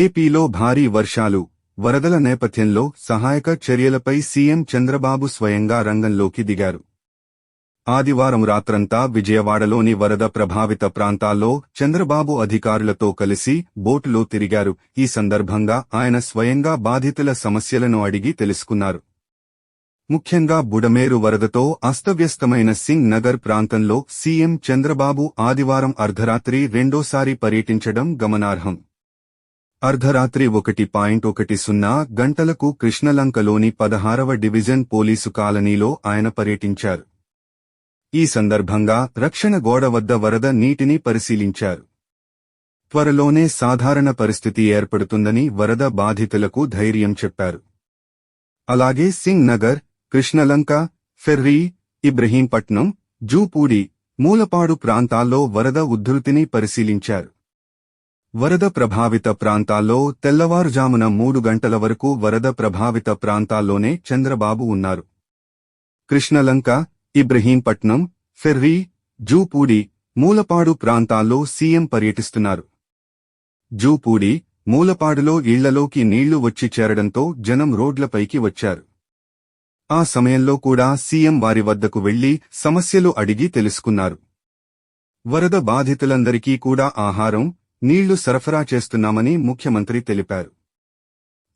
ఏపీలో భారీ వర్షాలు వరదల నేపథ్యంలో సహాయక చర్యలపై సీఎం చంద్రబాబు స్వయంగా రంగంలోకి దిగారు. ఆదివారం రాత్రంతా విజయవాడలోని వరద ప్రభావిత ప్రాంతాల్లో చంద్రబాబు అధికారులతో కలిసి బోటులో తిరిగారు. ఈ సందర్భంగా ఆయన స్వయంగా బాధితుల సమస్యలను అడిగి తెలుసుకున్నారు. ముఖ్యంగా బుడమేరు వరదతో అస్తవ్యస్తమైన సింగ్ నగర్ ప్రాంతంలో సీఎం చంద్రబాబు ఆదివారం అర్ధరాత్రి రెండోసారి పర్యటించడం గమనార్హం. అర్ధరాత్రి ఒకటి పాయింట్ ఒకటి సున్నా గంటలకు కృష్ణలంకలోని పదహారవ డివిజన్ పోలీసు కాలనీలో ఆయన పర్యటించారు. ఈ సందర్భంగా రక్షణ గోడ వద్ద వరద నీటిని పరిశీలించారు. త్వరలోనే సాధారణ పరిస్థితి ఏర్పడుతుందని వరద బాధితులకు ధైర్యం చెప్పారు. అలాగే సింగ్ నగర్ కృష్ణలంక ఫెర్రీ ఇబ్రహీంపట్నం జూపూడి మూలపాడు ప్రాంతాల్లో వరద ఉద్ధృతిని పరిశీలించారు. వరద ప్రభావిత ప్రాంతాల్లో తెల్లవారుజామున మూడు గంటల వరకు వరద ప్రభావిత ప్రాంతాల్లోనే చంద్రబాబు ఉన్నారు. కృష్ణలంక ఇబ్రహీంపట్నం ఫెర్రీ జూపూడి మూలపాడు ప్రాంతాల్లో సీఎం పర్యటిస్తున్నారు. జూపూడి మూలపాడులో ఇళ్ళలోకి నీళ్ళు వచ్చి చేరడంతో జనం రోడ్లపైకి వచ్చారు. ఆ సమయంలో కూడా సీఎం వారి వద్దకు వెళ్ళి సమస్యలు అడిగి తెలుసుకున్నారు. వరద బాధితులందరికీ కూడా ఆహారం నీళ్ళు సరఫరా చేస్తున్నామని ముఖ్యమంత్రి తెలిపారు.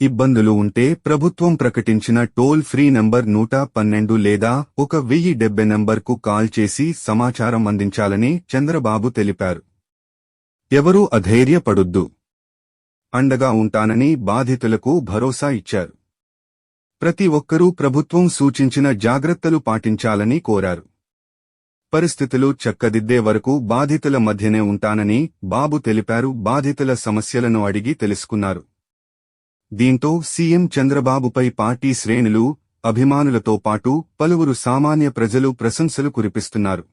ఇబ్బందులు ఉంటే ప్రభుత్వం ప్రకటించిన టోల్ ఫ్రీ నంబర్ నూట పన్నెండు లేదా ఒక వెయ్యి డెబ్బై నంబర్కు కాల్ చేసి సమాచారం అందించాలని చంద్రబాబు తెలిపారు. ఎవరూ అధైర్యపడొద్దు. అండగా ఉంటానని బాధితులకు భరోసా ఇచ్చారు. ప్రతి ఒక్కరూ ప్రభుత్వం సూచించిన జాగ్రత్తలు పాటించాలని కోరారు. పరిస్థితులు చక్కదిద్దే వరకు బాధితుల మధ్యనే ఉంటానని బాబు తెలిపారు. బాధితుల సమస్యలను అడిగి తెలుసుకున్నారు. దీంతో సీఎం చంద్రబాబుపై పార్టీ శ్రేణులు అభిమానులతో పాటు పలువురు సామాన్య ప్రజలు ప్రశంసలు కురిపిస్తున్నారు.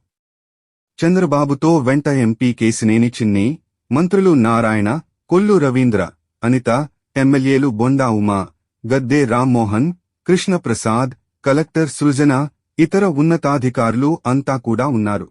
చంద్రబాబుతో వెంట ఎంపీ కేసినేని చిన్ని మంత్రులు నారాయణ కొల్లు రవీంద్ర అనిత ఎమ్మెల్యేలు బొండా ఉమా గద్దే రామ్మోహన్ కృష్ణప్రసాద్ కలెక్టర్ సృజన ఇతర ఉన్నతాధికారులు అంతా కూడా ఉన్నారు.